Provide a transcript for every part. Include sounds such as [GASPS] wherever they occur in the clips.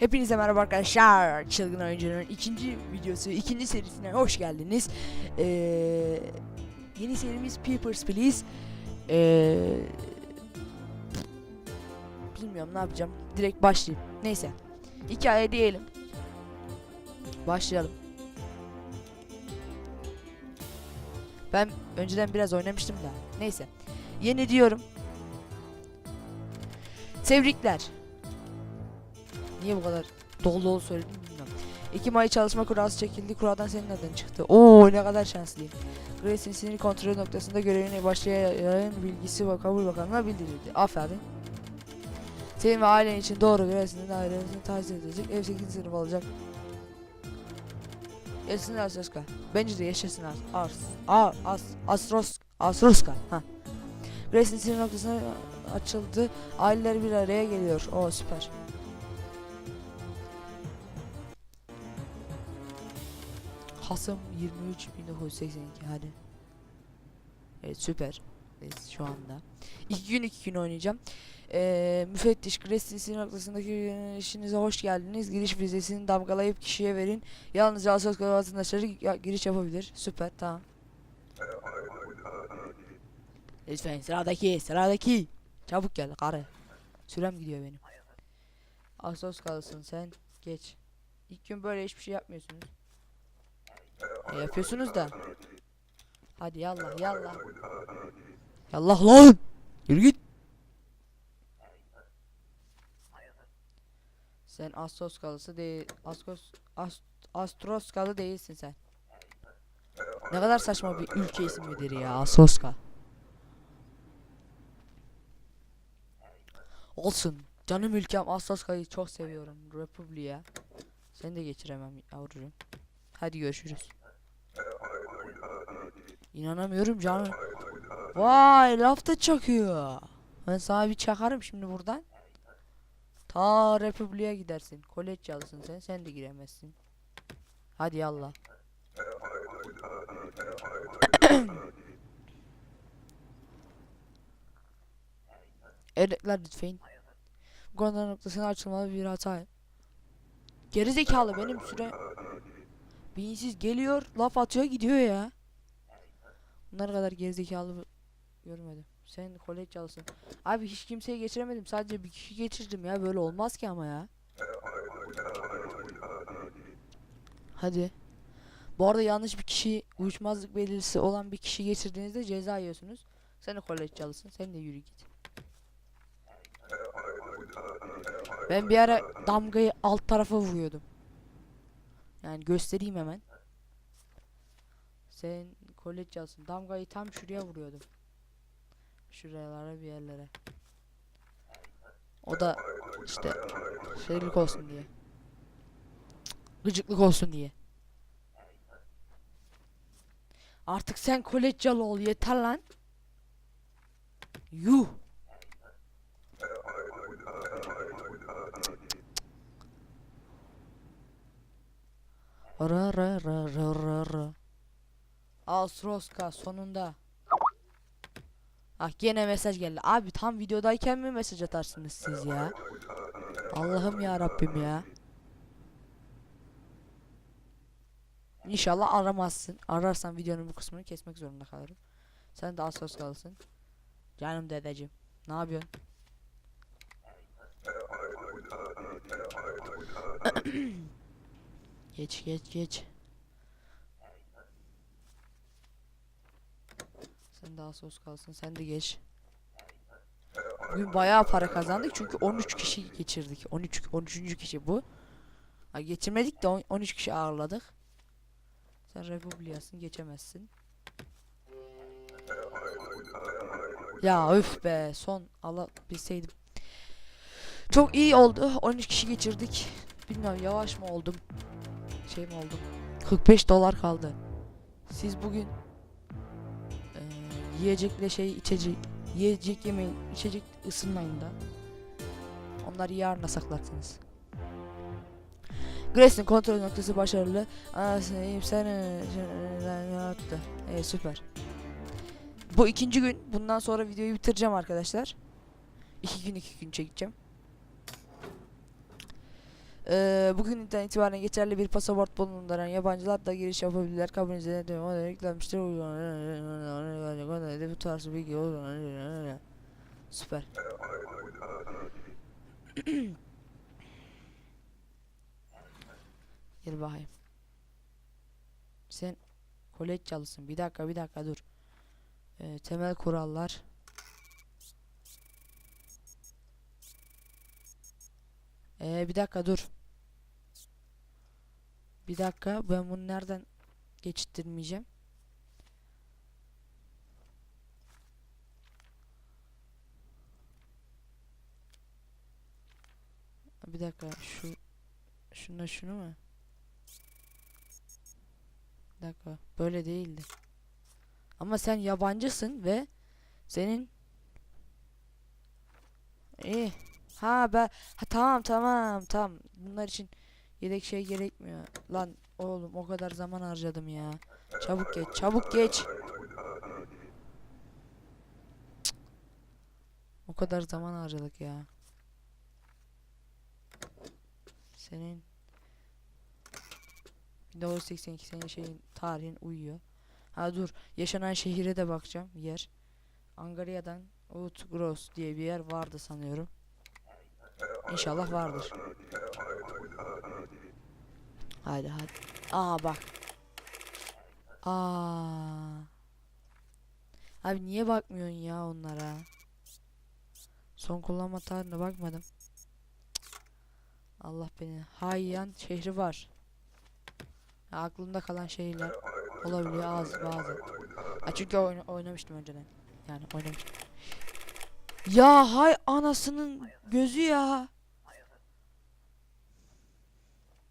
Hepinize merhaba arkadaşlar. Çılgın Oyuncuların ikinci videosu, ikinci serisine hoş geldiniz. Ee, yeni serimiz Papers, Please. Ee, bilmiyorum ne yapacağım. Direkt başlayayım. Neyse. Hikaye diyelim. Başlayalım. Ben önceden biraz oynamıştım da. Neyse. Yeni diyorum. Tebrikler. Niye bu kadar dolu dolu söyledim bilmiyorum. Ekim ayı çalışma kurası çekildi. Kuradan senin adın çıktı. Oo ne kadar şanslıyım. Grace'in sinir kontrolü noktasında görevine başlayan bilgisi kabul bakanına bildirildi. Aferin. Senin ve ailen için doğru Grace'nin ailesini tahsil edecek. Ev 8. sınıf alacak. Yaşasın Asroska. Bence de yaşasın Ars. Ar, as, Asros, Asroska. Ha. Grace'in sinir noktasına açıldı. Aileler bir araya geliyor. O süper. Kasım 23 1982 hadi. Evet süper. Evet, şu anda. İki gün iki gün oynayacağım. Ee, müfettiş Grace'in noktasındaki işinize hoş geldiniz. Giriş vizesini damgalayıp kişiye verin. Yalnızca Asos vatandaşları giriş yapabilir. Süper tamam. Lütfen sıradaki sıradaki. Çabuk gel karı. Sürem gidiyor benim. Asos kalsın sen geç. İlk gün böyle hiçbir şey yapmıyorsunuz. E, yapıyorsunuz da. Hadi yallah yallah. Yallah lan. Yürü git. Sen Astos kalısı değil. Askos Ast Astros kalı değilsin sen. Ne kadar saçma bir ülke ismidir ya Asoska. Olsun. Canım ülkem Asoska'yı çok seviyorum. Republik'e. Seni de geçiremem yavrucuğum. Hadi görüşürüz. İnanamıyorum canım. Vay laf da çakıyor. Ben sana bir çakarım şimdi buradan. Ta Republik'e gidersin. Kolej çalsın sen. Sen de giremezsin. Hadi yallah. [COUGHS] Eretler lütfen. Bu konuda noktasına açılmalı bir hata. Geri zekalı benim süre Beyinsiz geliyor, laf atıyor gidiyor ya. Bunlar kadar gerizekalı görmedim. Sen kolej çalsın. Abi hiç kimseyi geçiremedim. Sadece bir kişi geçirdim ya. Böyle olmaz ki ama ya. Hadi. Bu arada yanlış bir kişi uyuşmazlık belirtisi olan bir kişi geçirdiğinizde ceza yiyorsunuz. Sen de kolej çalsın. Sen de yürü git. Ben bir ara damgayı alt tarafa vuruyordum. Yani göstereyim hemen. Sen kolej çalsın. Damgayı tam şuraya vuruyordum. Şuralara bir yerlere. O da işte şeylik olsun diye. Gıcıklık olsun diye. Artık sen kolejcalı ol yeter lan. Yuh. Ra ra ra ra ra ra. Asroska sonunda. Ah gene mesaj geldi. Abi tam videodayken mi mesaj atarsınız siz ya? Allah'ım ya Rabbim ya. İnşallah aramazsın. Ararsan videonun bu kısmını kesmek zorunda kalırım. Sen de Asros kalsın. Canım dedeciğim. Ne yapıyorsun? [COUGHS] geç geç geç. Sen daha sos kalsın. Sen de geç. Bugün bayağı para kazandık çünkü 13 kişi geçirdik. 13 13. kişi bu. Ha, geçirmedik de on- 13 kişi ağırladık. Sen Republikasın geçemezsin. Ya öf be son alabilseydim. Çok iyi oldu. 13 kişi geçirdik. Bilmiyorum yavaş mı oldum? Şey mi oldum? 45 dolar kaldı. Siz bugün yiyecekle şey içecek yiyecek yemeyin içecek ısınmayın da. Onları yarına saklarsınız. Grace'in kontrol noktası başarılı. Anasını yiyeyim sen yaptı. Evet süper. Bu ikinci gün. Bundan sonra videoyu bitireceğim arkadaşlar. İki gün iki gün çekeceğim. Ee, bugünden itibaren geçerli bir pasaport bulunduran yabancılar da giriş yapabilirler. Kabul edilen o da yüklenmiştir. Bu tarz bilgi Süper. [CLEARS THROAT] Gel bakayım. Sen kolejcalısın. Bir dakika bir dakika dur. Ee, temel kurallar. Ee, bir dakika dur. Bir dakika ben bunu nereden geçittirmeyeceğim? Bir dakika şu şuna şunu mu? Bir dakika böyle değildi. Ama sen yabancısın ve senin İyi. Ha ben ha tamam tamam tamam. Bunlar için yedek şey gerekmiyor. Lan oğlum o kadar zaman harcadım ya. Çabuk geç, çabuk geç. O kadar zaman harcadık ya. Senin 1982 senin şeyin tarihin uyuyor. Ha dur yaşanan şehire de bakacağım yer. Angarya'dan Outgross diye bir yer vardı sanıyorum. İnşallah vardır. Hadi hadi. Aa bak. Aa. Abi niye bakmıyorsun ya onlara? Son kullanma tarihine bakmadım. Allah beni. Hayyan şehri var. Ya aklımda kalan şehirler olabiliyor az bazı. Ha çünkü oyna- oynamıştım önceden. Yani oynamıştım. Ya hay anasının gözü ya.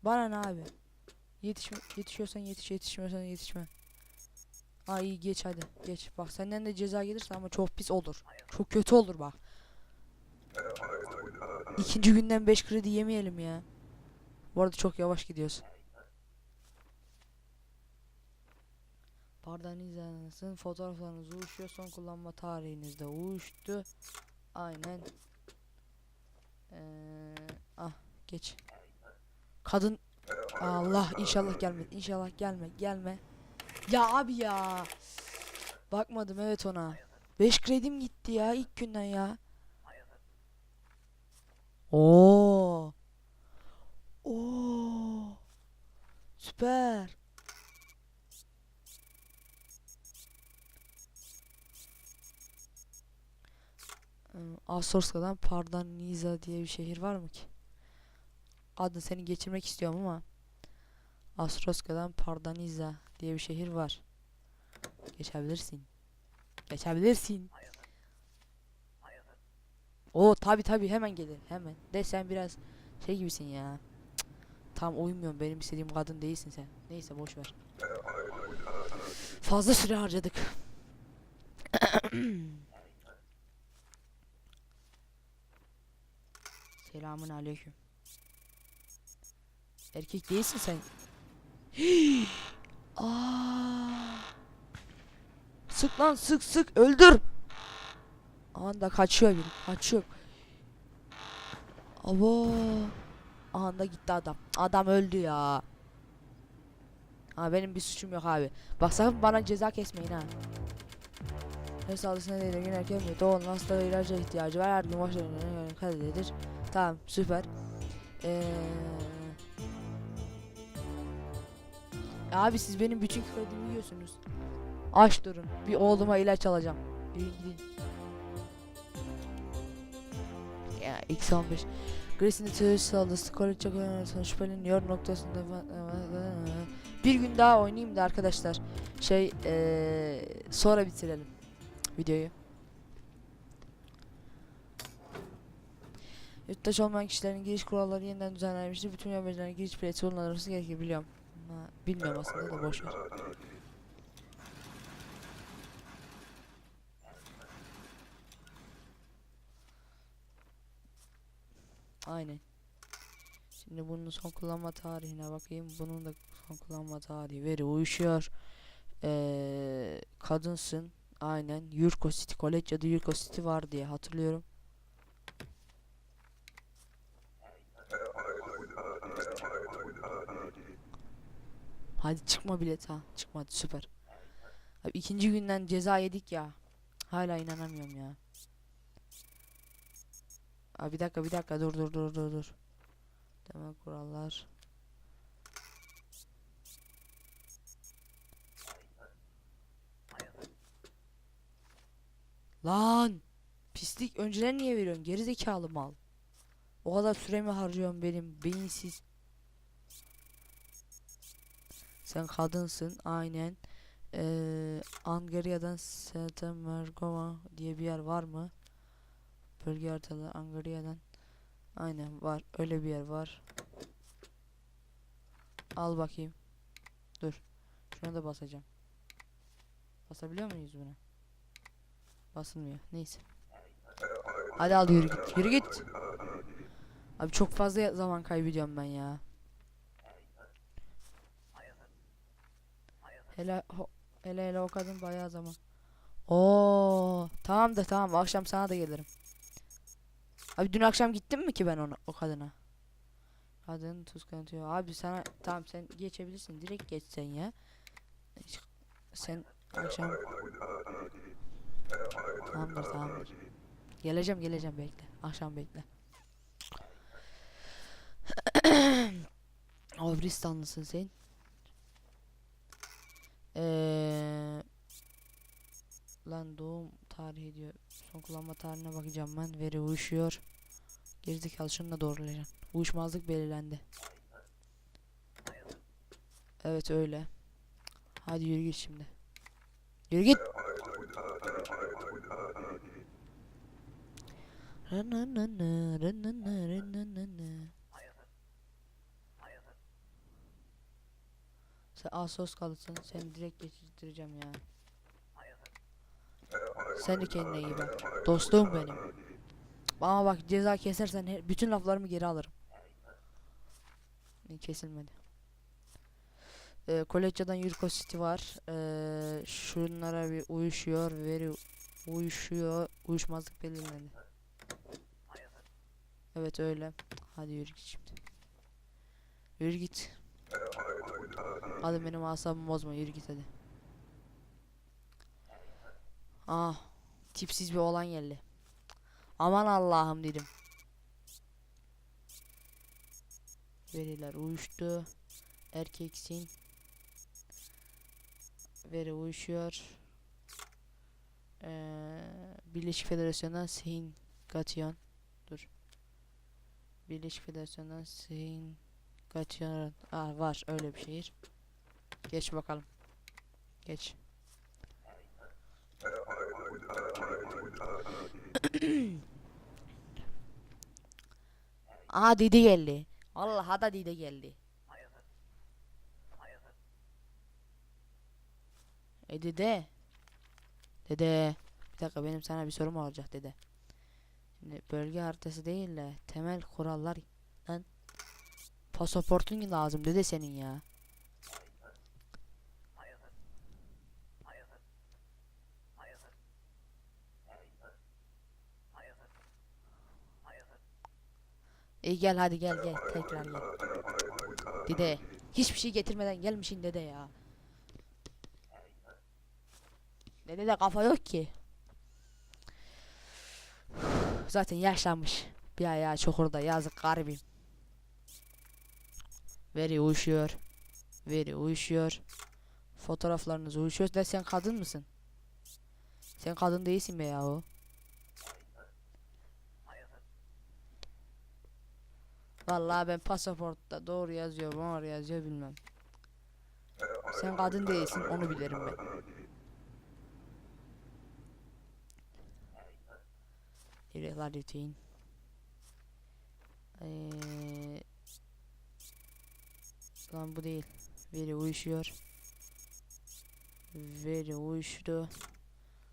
Bana ne abi? Yetişme, yetişiyorsan yetiş, yetişmiyorsan yetişme. Ha iyi geç hadi geç. Bak senden de ceza gelirse ama çok pis olur. Çok kötü olur bak. İkinci günden 5 kredi yemeyelim ya. Bu arada çok yavaş gidiyorsun. Pardanizanızın fotoğraflarınız uyuşuyor. Son kullanma tarihinizde uyuştu. Aynen. Ee, ah geç. Kadın Allah inşallah gelme. İnşallah gelme. Gelme. Ya abi ya. Bakmadım evet ona. 5 kredim gitti ya ilk günden ya. Oo. Oo. Süper. Astorska'dan Pardaniza diye bir şehir var mı ki? Adını seni geçirmek istiyorum ama Astroska'dan Pardaniza diye bir şehir var. Geçebilirsin. Geçebilirsin. O tabi tabi hemen gelir hemen. De sen biraz şey gibisin ya. Tam uymuyorum benim istediğim kadın değilsin sen. Neyse boş ver. Fazla süre harcadık. [COUGHS] Selamun aleyküm. Erkek değilsin sen. [GASPS] Aa. Sık lan sık sık öldür. Anda kaçıyor biri. Kaçıyor. Abo. Anda gitti adam. Adam öldü ya. Ha benim bir suçum yok abi. Bak sakın bana ceza kesmeyin ha. Her sağlığına değil girerken mi? Doğan hasta ilaca ihtiyacı var. Her gün başlarına kaydedilir. Tamam süper. Ee... Abi siz benim bütün kredimi yiyorsunuz. Aç durun. Bir oğluma ilaç alacağım. Yürüyün gidin. Ya X15. Grace'in terörist saldırısı Kore çok önemli şüpheleniyor noktasında bir gün daha oynayayım da arkadaşlar şey ee, sonra bitirelim videoyu. Yurttaş olmayan kişilerin giriş kuralları yeniden düzenlenmiştir. Bütün yabancıların giriş bileti bulunması gerekir biliyorum. Ha, bilmiyorum aslında da boş. Aynen. Şimdi bunun son kullanma tarihine bakayım. Bunun da son kullanma tarihi veri uyuşuyor. Ee, kadınsın. Aynen. Yurko City College ya da Yurko City var diye hatırlıyorum. Hadi çıkma bilet ha. Çıkmadı süper. Abi ikinci günden ceza yedik ya. Hala inanamıyorum ya. Abi bir dakika bir dakika dur dur dur dur dur. Temel kurallar. Lan! Pislik önceden niye veriyorsun? Geri zekalı mal. O kadar süremi harcıyorum benim beyinsiz. Sen kadınsın aynen. Ee, Angarya'dan Setemergova diye bir yer var mı? Bölge haritaları Angarya'dan. Aynen var. Öyle bir yer var. Al bakayım. Dur. Şuna da basacağım. Basabiliyor muyuz buna? Basılmıyor. Neyse. Hadi al yürü git. Yürü git. Abi çok fazla zaman kaybediyorum ben ya. Hele ho, hele hele o kadın bayağı zaman. Oo, tamam da tamam akşam sana da gelirim. Abi dün akşam gittim mi ki ben ona o kadına? Kadın tuz kanıtıyor. Abi sana tamam sen geçebilirsin. Direkt geç sen ya. Sen akşam Tamamdır tamamdır. Geleceğim geleceğim bekle. Akşam bekle. [CLEARS THROAT] Avristanlısın sen. Eee lan doğum tarihi diyor. Son kullanma tarihine bakacağım ben. Veri uyuşuyor. Gerizekalı şunu da doğrulayacağım. Uyuşmazlık belirlendi. Evet öyle. Hadi yürü git şimdi. Yürü git. Rananana, ranana, rananana. Sen Asos kalırsın. Seni direkt geçireceğim ya. Sen de kendine iyi bak. Dostum benim. Ama bak ceza kesersen bütün laflarımı geri alırım. Kesilmedi. Ee, Koleçya'dan Yurko City var. Ee, şunlara bir uyuşuyor. Veri uyuşuyor. Uyuşmazlık belirlendi. Evet öyle. Hadi yürü git şimdi. Yürü git. Hadi benim asabımı bozma yürü git hadi. Ah tipsiz bir olan geldi. Aman Allah'ım dedim. Veriler uyuştu. Erkeksin. Veri uyuşuyor. Ee, Birleşik Federasyon'dan Sein Gation. Dur. Birleşik Federasyon'dan Sein Gation. Aa var öyle bir şehir. Geç bakalım. Geç. [CLEARS THROAT] Aha Didi geldi. Allah da Didi geldi. E dede. Dede. Bir dakika benim sana bir sorum olacak dede. Şimdi bölge haritası değil de temel kurallar lan pasaportun lazım dede senin ya. İyi gel hadi gel gel tekrar gel. Dede hiçbir şey getirmeden gelmişsin dede ya. Dede de kafa yok ki. Zaten yaşlanmış. Bir ayağı çukurda yazık garibim. Veri uyuşuyor. Veri uyuşuyor. Fotoğraflarınız uyuşuyor. De sen kadın mısın? Sen kadın değilsin be yahu. Vallahi ben pasaportta doğru yazıyor, doğru yazıyor bilmem. Sen kadın değilsin, onu bilirim ben. Irregularity. Ee, lan bu değil. Veri uyuşuyor. Veri uyuştu.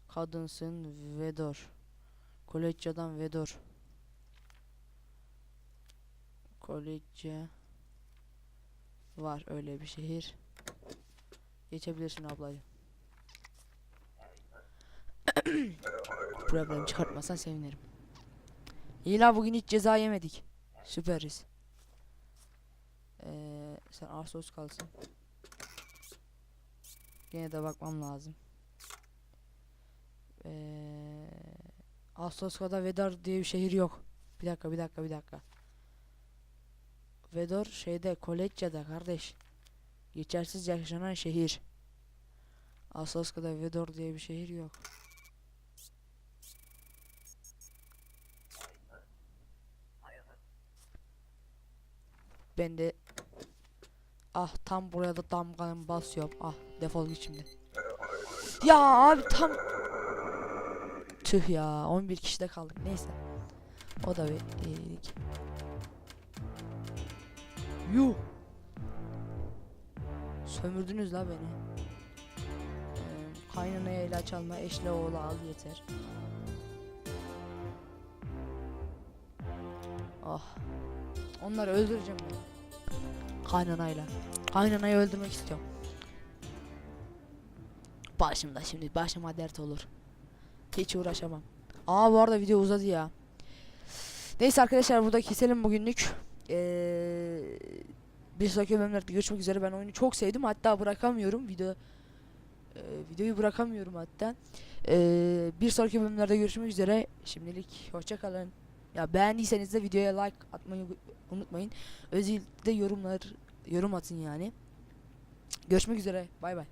Kadınsın Vedor. Koleçya'dan Vedor. Koleçya. Var öyle bir şehir. Geçebilirsin ablacığım. [COUGHS] Problem çıkartmasan sevinirim. İyi la bugün hiç ceza yemedik. Süperiz. Sen Arsos kalsın. Yine de bakmam lazım. Ee, Ağustos'ta Vedar diye bir şehir yok. Bir dakika bir dakika bir dakika. Vedor şeyde Koleçya'da kardeş. Geçersiz yaşanan şehir. Ağustos'ta Vedor diye bir şehir yok. Ben de ah tam buraya da damganı basıyorum. Ah defol git şimdi. Ya abi tam Tüh ya 11 kişide kaldık neyse. O da bir iyilik. Yuh. Sömürdünüz la beni. Ee, kaynanaya ilaç alma eşle oğlu al yeter. Ah. Onları öldüreceğim ben. Kaynanayla. Kaynanayı öldürmek istiyorum. Başımda şimdi başıma dert olur. Hiç uğraşamam. Aa bu arada video uzadı ya. Neyse arkadaşlar burada keselim bugünlük. Ee, bir sonraki bölümlerde görüşmek üzere. Ben oyunu çok sevdim. Hatta bırakamıyorum. Video e, videoyu bırakamıyorum hatta. Ee, bir sonraki bölümlerde görüşmek üzere. Şimdilik hoşça kalın. Ya beğendiyseniz de videoya like atmayı unutmayın. Özellikle yorumlar yorum atın yani. Görüşmek üzere. Bay bay.